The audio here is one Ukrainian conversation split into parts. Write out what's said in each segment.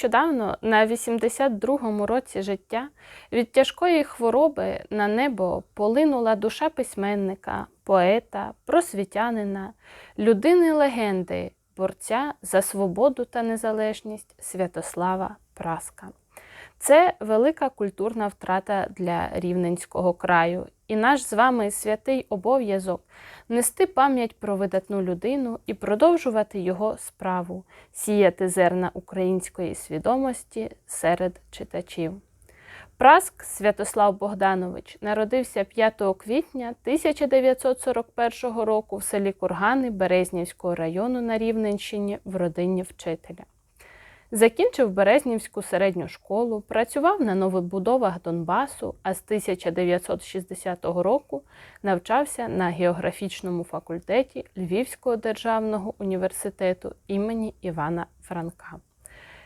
нещодавно, на 82-му році життя, від тяжкої хвороби на небо полинула душа письменника, поета, просвітянина, людини легенди, борця за свободу та незалежність Святослава Праска. Це велика культурна втрата для Рівненського краю, і наш з вами святий обов'язок нести пам'ять про видатну людину і продовжувати його справу, сіяти зерна української свідомості серед читачів. Праск Святослав Богданович народився 5 квітня 1941 року в селі Кургани Березнівського району на Рівненщині в родині вчителя. Закінчив Березнівську середню школу, працював на новобудовах Донбасу, а з 1960 року навчався на географічному факультеті Львівського державного університету імені Івана Франка.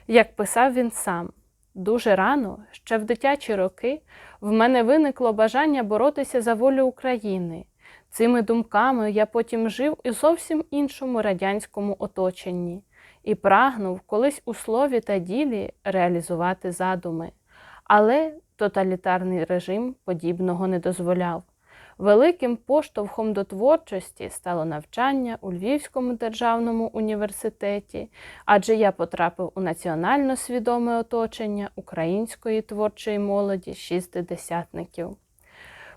Як писав він сам, дуже рано, ще в дитячі роки, в мене виникло бажання боротися за волю України. Цими думками я потім жив у зовсім іншому радянському оточенні і прагнув колись у слові та ділі реалізувати задуми. Але тоталітарний режим подібного не дозволяв. Великим поштовхом до творчості стало навчання у Львівському державному університеті, адже я потрапив у національно свідоме оточення української творчої молоді шістдесятників.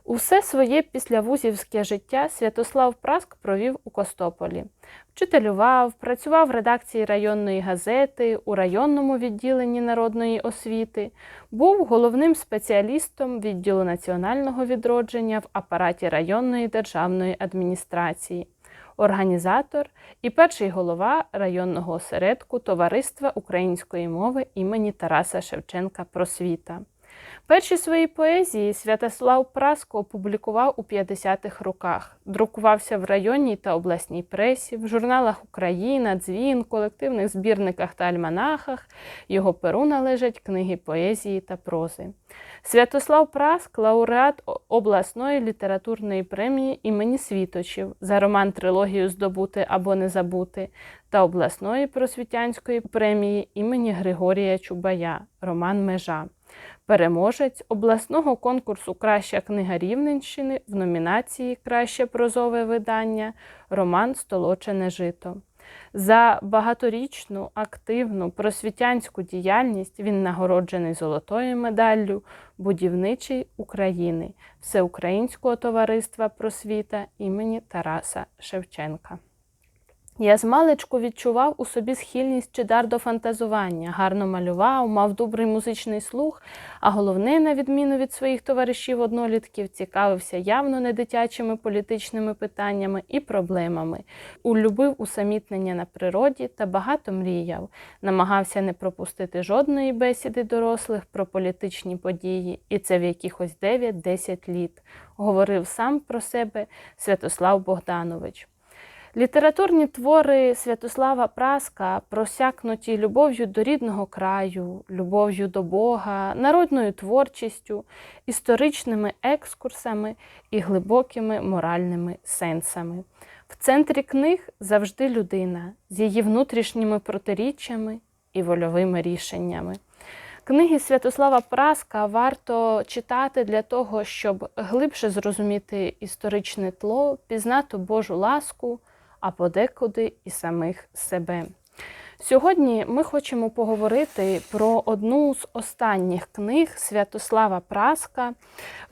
Усе своє післявузівське життя Святослав Праск провів у Костополі. Вчителював, працював в редакції районної газети, у районному відділенні народної освіти, був головним спеціалістом відділу національного відродження в апараті районної державної адміністрації, організатор і перший голова районного осередку Товариства української мови імені Тараса Шевченка Просвіта. Перші свої поезії Святослав Праско опублікував у 50-х роках. Друкувався в районній та обласній пресі, в журналах Україна, Дзвін, колективних збірниках та альманахах. Його перу належать книги поезії та прози. Святослав Праск лауреат обласної літературної премії імені Світочів за роман Трилогію Здобути або не забути та обласної просвітянської премії імені Григорія Чубая Роман Межа переможець обласного конкурсу Краща книга Рівненщини в номінації Краще прозове видання Роман Столочене жито. За багаторічну активну просвітянську діяльність він нагороджений золотою медаллю Будівничий України Всеукраїнського товариства просвіта імені Тараса Шевченка. Я змалечку відчував у собі схильність чи дар до фантазування, гарно малював, мав добрий музичний слух, а головне, на відміну від своїх товаришів-однолітків, цікавився явно не дитячими політичними питаннями і проблемами, улюбив усамітнення на природі та багато мріяв, намагався не пропустити жодної бесіди дорослих про політичні події, і це в якихось 9-10 літ, говорив сам про себе Святослав Богданович. Літературні твори Святослава Праска просякнуті любов'ю до рідного краю, любов'ю до Бога, народною творчістю, історичними екскурсами і глибокими моральними сенсами. В центрі книг завжди людина з її внутрішніми протиріччями і вольовими рішеннями. Книги Святослава Праска варто читати для того, щоб глибше зрозуміти історичне тло, пізнати Божу ласку а подекуди і самих себе. Сьогодні ми хочемо поговорити про одну з останніх книг Святослава Праска,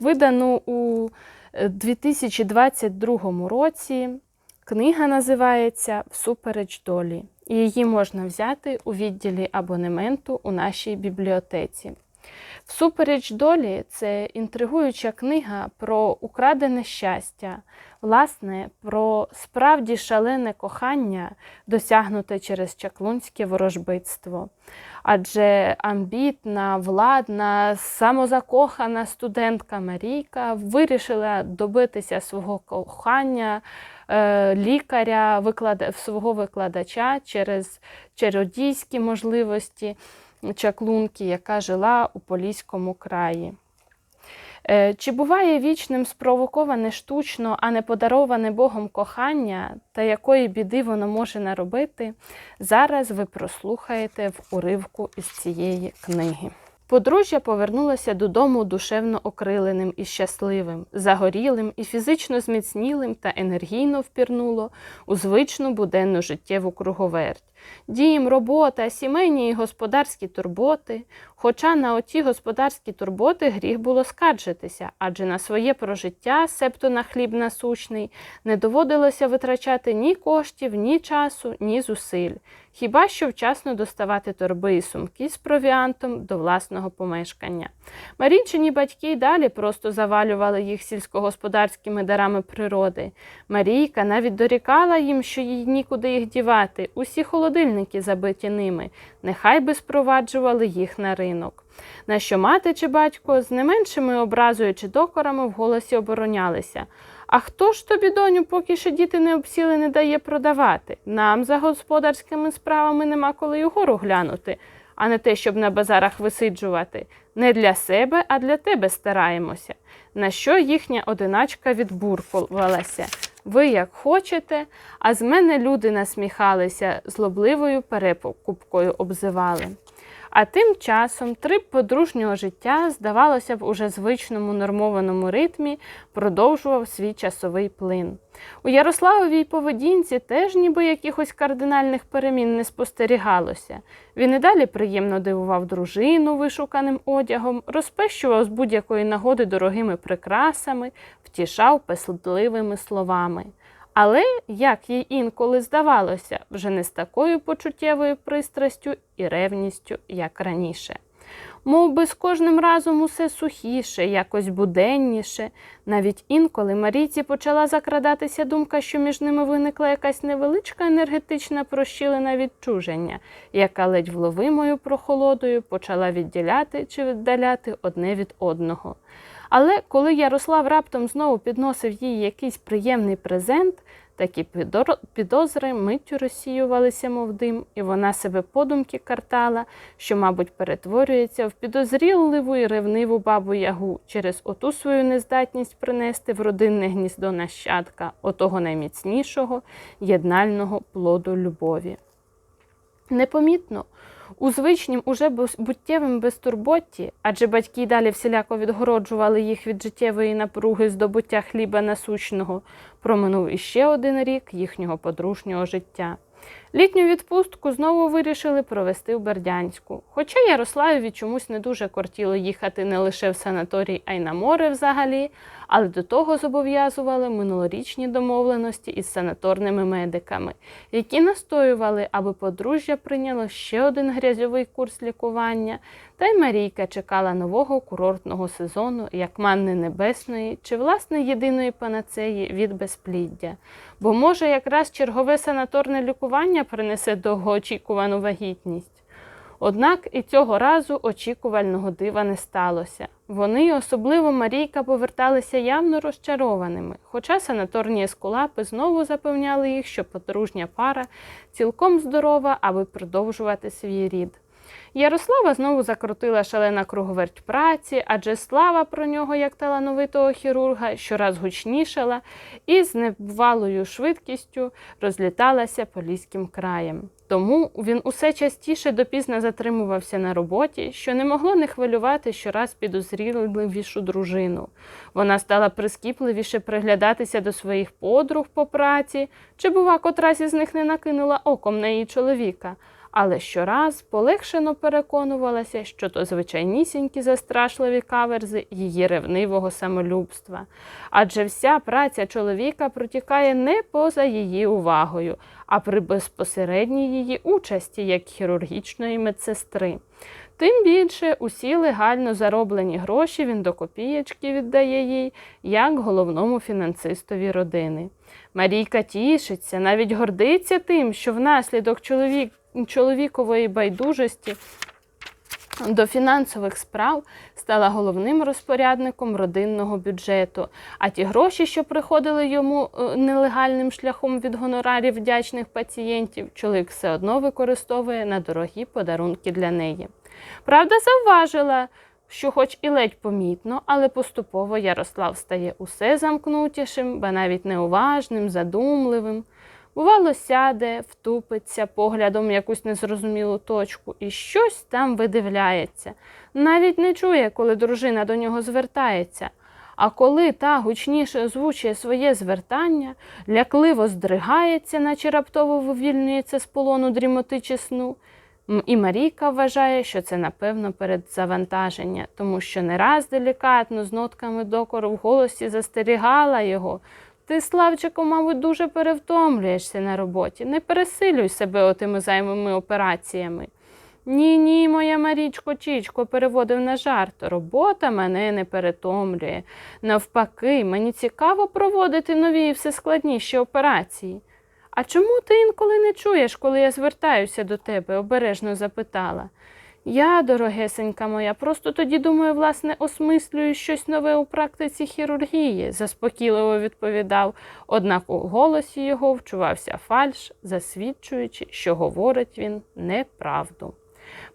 видану у 2022 році. Книга називається Всупереч долі, і її можна взяти у відділі абонементу у нашій бібліотеці. Всупереч долі це інтригуюча книга про украдене щастя, власне, про справді шалене кохання, досягнуте через чаклунське ворожбитство. Адже амбітна, владна, самозакохана студентка Марійка вирішила добитися свого кохання. Е, лікаря, свого викладача через чародійські можливості чаклунки, яка жила у Поліському краї. Е, Чи буває вічним спровоковане штучно, а не подароване Богом кохання, та якої біди воно може наробити, зараз ви прослухаєте в уривку із цієї книги. Подружжя повернулося додому душевно окриленим і щасливим, загорілим і фізично зміцнілим та енергійно впірнуло у звичну буденну життєву круговерть. Дім, робота, сімейні і господарські турботи. Хоча на оті господарські турботи гріх було скаржитися, адже на своє прожиття, себто на хліб насущний, не доводилося витрачати ні коштів, ні часу, ні зусиль, хіба що вчасно доставати торби і сумки з провіантом до власного помешкання. Марійчині батьки й далі просто завалювали їх сільськогосподарськими дарами природи. Марійка навіть дорікала їм, що їй нікуди їх дівати, усі холодильники забиті ними, нехай би спроваджували їх на ринок. На що мати чи батько з не меншими образою чи докорами в голосі оборонялися. А хто ж тобі, доню, поки ще діти не обсіли, не дає продавати? Нам за господарськими справами нема коли угору глянути, а не те, щоб на базарах висиджувати. Не для себе, а для тебе стараємося. На що їхня одиначка відбуркувалася. Ви як хочете, а з мене люди насміхалися, злобливою перепокупкою обзивали. А тим часом трип подружнього життя, здавалося б, уже звичному нормованому ритмі продовжував свій часовий плин. У Ярославовій поведінці теж ніби якихось кардинальних перемін не спостерігалося. Він і далі приємно дивував дружину вишуканим одягом, розпещував з будь-якої нагоди дорогими прикрасами, втішав песливими словами. Але, як їй інколи здавалося, вже не з такою почуттєвою пристрастю і ревністю, як раніше. Мов би з кожним разом усе сухіше, якось буденніше. Навіть інколи Марійці почала закрадатися думка, що між ними виникла якась невеличка енергетична прощілина відчуження, яка ледь вловимою прохолодою почала відділяти чи віддаляти одне від одного. Але коли Ярослав раптом знову підносив їй якийсь приємний презент, такі підозри миттю розсіювалися, мов дим, і вона себе подумки картала, що, мабуть, перетворюється в підозріливу і ревниву бабу ягу через оту свою нездатність принести в родинне гніздо нащадка, отого найміцнішого єднального плоду любові. Непомітно, у звичнім, уже буттєвим безтурботті, адже батьки далі всіляко відгороджували їх від життєвої напруги здобуття хліба насущного, проминув іще один рік їхнього подружнього життя. Літню відпустку знову вирішили провести в Бердянську. Хоча Ярославові чомусь не дуже кортіло їхати не лише в санаторій, а й на море взагалі, але до того зобов'язували минулорічні домовленості із санаторними медиками, які настоювали, аби подружжя прийняло ще один грязьовий курс лікування, та й Марійка чекала нового курортного сезону, як манни небесної чи власне єдиної панацеї від безпліддя. Бо може якраз чергове санаторне лікування принесе довгоочікувану вагітність. Однак і цього разу очікувального дива не сталося. Вони, особливо Марійка, поверталися явно розчарованими, хоча санаторні ескулапи знову запевняли їх, що подружня пара цілком здорова, аби продовжувати свій рід. Ярослава знову закрутила шалена круговерть праці, адже слава про нього як талановитого хірурга щораз гучнішала і з небувалою швидкістю розліталася поліським краєм. Тому він усе частіше допізно затримувався на роботі, що не могло не хвилювати щораз підозріливішу дружину. Вона стала прискіпливіше приглядатися до своїх подруг по праці, чи, бува, котрась із них не накинула оком на її чоловіка але щораз полегшено переконувалася, що то звичайнісінькі застрашливі каверзи її ревнивого самолюбства. Адже вся праця чоловіка протікає не поза її увагою, а при безпосередній її участі як хірургічної медсестри. Тим більше усі легально зароблені гроші він до копієчки віддає їй як головному фінансистові родини. Марійка тішиться, навіть гордиться тим, що внаслідок чоловік, чоловікової байдужості до фінансових справ стала головним розпорядником родинного бюджету. А ті гроші, що приходили йому е, нелегальним шляхом від гонорарів вдячних пацієнтів, чоловік все одно використовує на дорогі подарунки для неї. Правда, завважила, що хоч і ледь помітно, але поступово Ярослав стає усе замкнутішим, ба навіть неуважним, задумливим. Бувало, сяде, втупиться поглядом в якусь незрозумілу точку і щось там видивляється. Навіть не чує, коли дружина до нього звертається. А коли та гучніше озвучує своє звертання, лякливо здригається, наче раптово вивільнюється з полону дрімоти чи сну. І Марійка вважає, що це напевно передзавантаження, тому що не раз делікатно з нотками докору в голосі застерігала його. Ти, Славчику, мабуть, дуже перевтомлюєшся на роботі. Не пересилюй себе отими займими операціями. Ні, ні, моя Марічко Чічко переводив на жарт. Робота мене не перетомлює. Навпаки, мені цікаво проводити нові і все складніші операції. А чому ти інколи не чуєш, коли я звертаюся до тебе? обережно запитала. Я, дорогесенька моя, просто тоді думаю, власне, осмислюю щось нове у практиці хірургії, заспокійливо відповідав, однак у голосі його вчувався фальш, засвідчуючи, що говорить він неправду.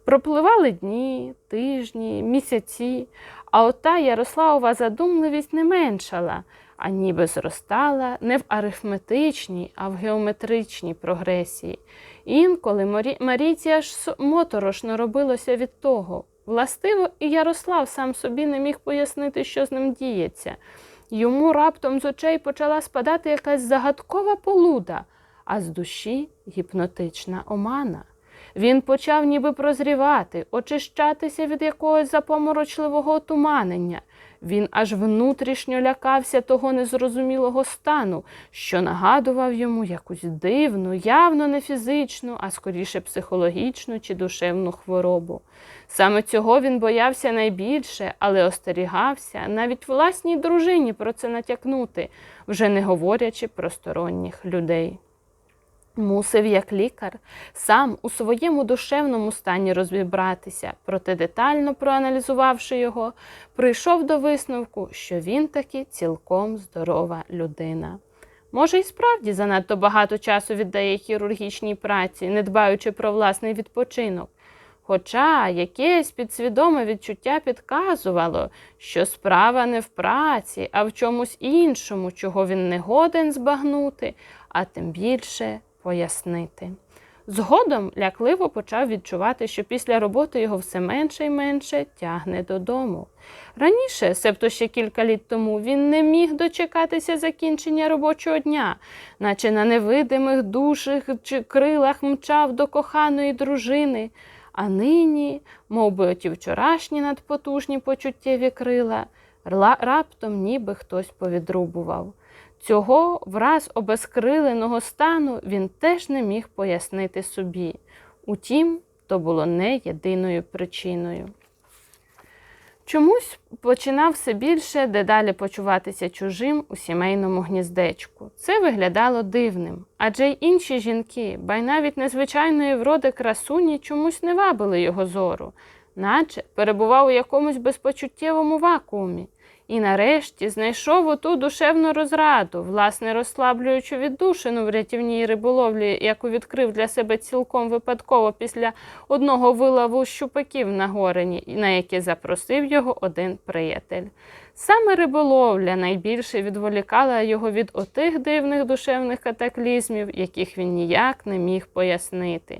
Пропливали дні, тижні, місяці, а ота Ярославова задумливість не меншала, а ніби зростала не в арифметичній, а в геометричній прогресії. Інколи Марі... Марійці аж моторошно робилося від того. Властиво, і Ярослав сам собі не міг пояснити, що з ним діється. Йому раптом з очей почала спадати якась загадкова полуда, а з душі гіпнотична омана. Він почав ніби прозрівати, очищатися від якогось запоморочливого отуманення. Він аж внутрішньо лякався того незрозумілого стану, що нагадував йому якусь дивну, явно не фізичну, а скоріше психологічну чи душевну хворобу. Саме цього він боявся найбільше, але остерігався навіть власній дружині про це натякнути, вже не говорячи про сторонніх людей. Мусив, як лікар, сам у своєму душевному стані розібратися, проте детально проаналізувавши його, прийшов до висновку, що він таки цілком здорова людина. Може, і справді занадто багато часу віддає хірургічній праці, не дбаючи про власний відпочинок. Хоча якесь підсвідоме відчуття підказувало, що справа не в праці, а в чомусь іншому, чого він не годен збагнути, а тим більше пояснити. Згодом лякливо почав відчувати, що після роботи його все менше і менше тягне додому. Раніше, себто ще кілька літ тому, він не міг дочекатися закінчення робочого дня, наче на невидимих душах чи крилах мчав до коханої дружини. А нині, мов би оті вчорашні надпотужні почуттєві крила, раптом ніби хтось повідрубував. Цього враз обезкриленого стану він теж не міг пояснити собі. Утім, то було не єдиною причиною. Чомусь починав все більше дедалі почуватися чужим у сімейному гніздечку. Це виглядало дивним, адже й інші жінки, ба й навіть незвичайної вроди красуні чомусь не вабили його зору, наче перебував у якомусь безпочуттєвому вакуумі. І нарешті знайшов оту душевну розраду, власне розслаблюючу віддушину в рятівній риболовлі, яку відкрив для себе цілком випадково після одного вилову щупаків на горені, на яке запросив його один приятель. Саме риболовля найбільше відволікала його від отих дивних душевних катаклізмів, яких він ніяк не міг пояснити.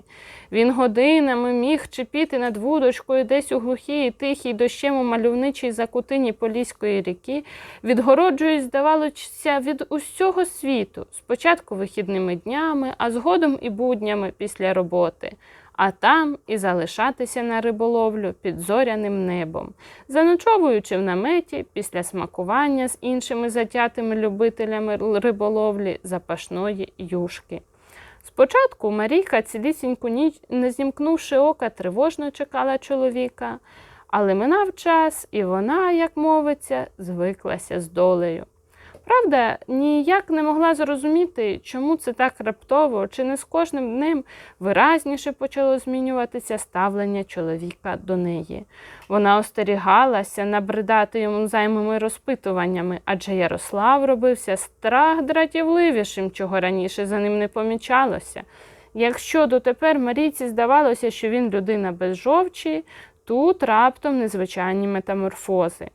Він годинами міг чіпіти над вудочкою десь у глухій тихій дощем у мальовничій закутині Поліської ріки, відгороджуючись, здавалося, від усього світу, спочатку вихідними днями, а згодом і буднями після роботи. А там і залишатися на риболовлю під зоряним небом, заночовуючи в наметі після смакування з іншими затятими любителями риболовлі запашної юшки. Спочатку Марійка цілісіньку ніч, не зімкнувши ока, тривожно чекала чоловіка, але минав час, і вона, як мовиться, звиклася з долею. Правда, ніяк не могла зрозуміти, чому це так раптово, чи не з кожним днем виразніше почало змінюватися ставлення чоловіка до неї. Вона остерігалася набридати йому займими розпитуваннями, адже Ярослав робився страх дратівливішим, чого раніше за ним не помічалося. Якщо дотепер Марійці здавалося, що він людина без жовчі, тут раптом незвичайні метаморфози.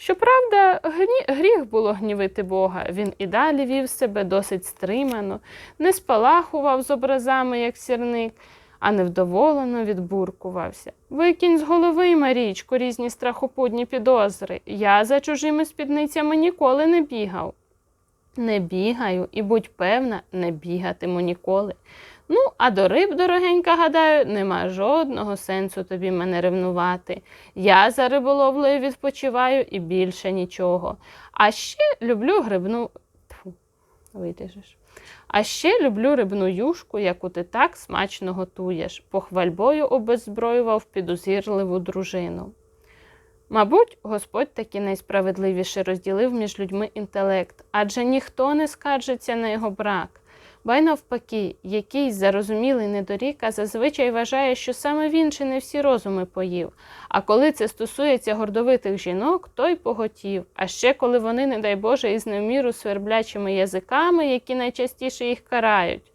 Щоправда, гріх було гнівити Бога. Він і далі вів себе досить стримано, не спалахував з образами, як сірник, а невдоволено відбуркувався. Викинь з голови, Марічко, різні страхопудні підозри. Я за чужими спідницями ніколи не бігав. Не бігаю і будь певна, не бігатиму ніколи. Ну, а до риб, дорогенька, гадаю, нема жодного сенсу тобі мене ревнувати. Я за риболовлею відпочиваю і більше нічого. А ще люблю грибну. Тьфу, видержиш. А ще люблю рибну юшку, яку ти так смачно готуєш, похвальбою обеззброював підозріливу дружину. Мабуть, Господь таки найсправедливіше розділив між людьми інтелект, адже ніхто не скаржиться на його брак. Ба й навпаки, якийсь зарозумілий недоріка зазвичай вважає, що саме він чи не всі розуми поїв. А коли це стосується гордовитих жінок, то й поготів. А ще коли вони, не дай Боже, із невміру сверблячими язиками, які найчастіше їх карають.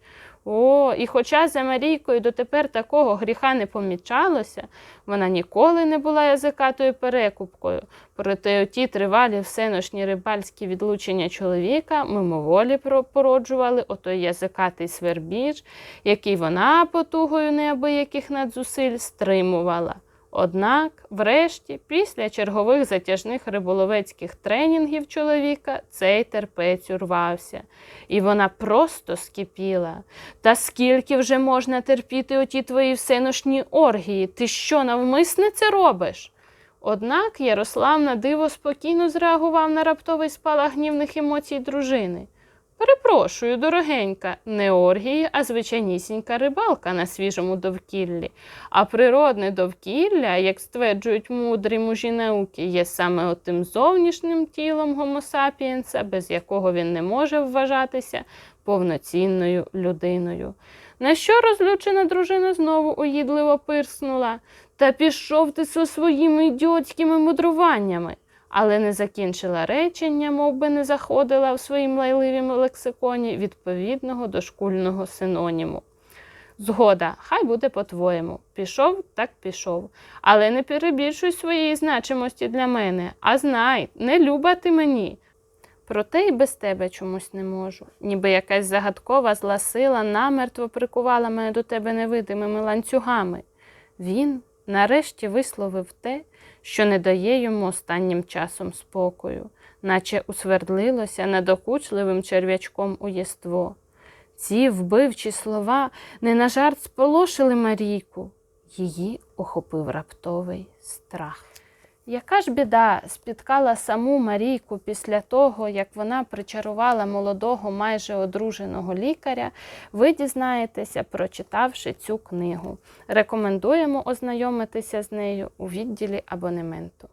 О, і хоча за Марійкою дотепер такого гріха не помічалося, вона ніколи не була язикатою перекупкою. Проте оті тривалі всеношні рибальські відлучення чоловіка мимоволі породжували отой язикатий свербіж, який вона потугою неабияких надзусиль стримувала. Однак, врешті, після чергових затяжних риболовецьких тренінгів чоловіка, цей терпець урвався, і вона просто скипіла. Та скільки вже можна терпіти оті твої всеношні оргії? Ти що, навмисне це робиш? Однак Ярослав на диво спокійно зреагував на раптовий спалах гнівних емоцій дружини. Перепрошую, дорогенька, не оргії, а звичайнісінька рибалка на свіжому довкіллі. А природне довкілля, як стверджують мудрі мужі науки, є саме отим зовнішнім тілом гомо сапіенса, без якого він не може вважатися повноцінною людиною. На що розлючена дружина знову уїдливо пирснула. Та пішов ти зі своїми ідіотськими мудруваннями. Але не закінчила речення, мов би не заходила в своїм лайливім лексиконі відповідного дошкульного синоніму. Згода, хай буде по-твоєму. Пішов, так пішов. Але не перебільшуй своєї значимості для мене, а знай, не люба ти мені. Проте й без тебе чомусь не можу. Ніби якась загадкова зла сила намертво прикувала мене до тебе невидимими ланцюгами. Він нарешті висловив те, що не дає йому останнім часом спокою, наче усвердлилося надокучливим черв'ячком у єство. Ці вбивчі слова не на жарт сполошили Марійку. Її охопив раптовий страх. Яка ж біда спіткала саму Марійку після того, як вона причарувала молодого майже одруженого лікаря, ви дізнаєтеся, прочитавши цю книгу. Рекомендуємо ознайомитися з нею у відділі абонементу.